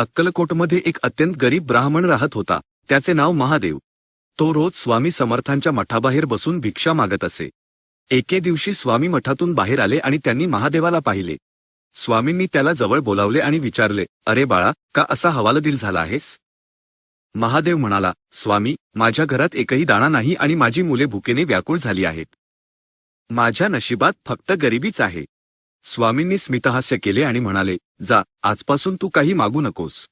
अक्कलकोटमध्ये एक अत्यंत गरीब ब्राह्मण राहत होता. त्याचे नाव महादेव. तो रोज स्वामी समर्थांच्या मठाबाहेर बसून भिक्षा मागत असे. एके दिवशी स्वामी मठातून बाहेर आले आणि त्यांनी महादेवाला पाहिले. स्वामींनी त्याला जवळ बोलावले आणि विचारले अरे बाळा का असा हवालदिल झाला आहेस? महादेव म्हणाला स्वामी माझ्या घरात एकही दाणा नाही आणि माझी मुले भुकेने व्याकुळ झाली आहेत. माझ्या नशिबात फक्त गरिबीच आहे. स्वामींनी स्मितहास्य केले आणि म्हणाले जा आजपासून तू काही मागू नकोस.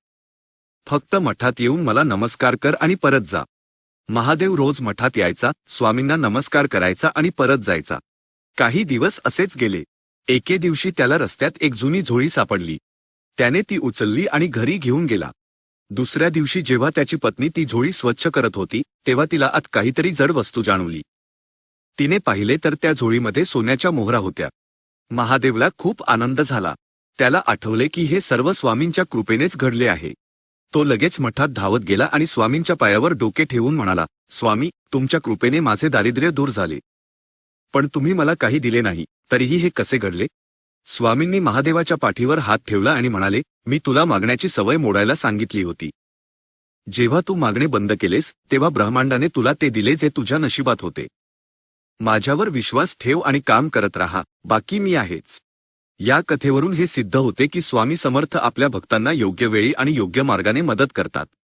फक्त मठात येऊन मला नमस्कार कर आणि परत जा. महादेव रोज मठात यायचा स्वामींना नमस्कार करायचा आणि परत जायचा. काही दिवस असेच गेले. एके दिवशी त्याला रस्त्यात एक जुनी झोळी सापडली. त्याने ती उचलली आणि घरी घेऊन गेला. दुसऱ्या दिवशी जेव्हा त्याची पत्नी ती झोळी स्वच्छ करत होती तेव्हा तिला आत काहीतरी जड वस्तू जाणवली. तिने पाहिले तर त्या झोळीमध्ये सोन्याच्या मोहरा होत्या. महादेवला खूप आनंद झाला. त्याला आठवले की हे सर्व स्वामींच्या कृपेनेच घडले आहे. तो लगेच मठात धावत गेला आणि स्वामींच्या पायावर डोके ठेवून म्हणाला स्वामी तुमच्या कृपेने माझे दारिद्र्य दूर झाले. पण तुम्ही मला काही दिले नाही तरीही हे कसे घडले? स्वामींनी महादेवाच्या पाठीवर हात ठेवला आणि म्हणाले मी तुला मागण्याची सवय मोडायला सांगितली होती. जेव्हा तू मागणे बंद केलेस तेव्हा ब्रह्मांडाने तुला ते दिले जे तुझ्या नशिबात होते. माझ्यावर विश्वास ठेव आणि काम करत राहा बाकी मी आहेच. या कथेवरून हे सिद्ध होते की स्वामी समर्थ आपल्या भक्तांना योग्य वेळी आणि योग्य मार्गाने मदत करतात.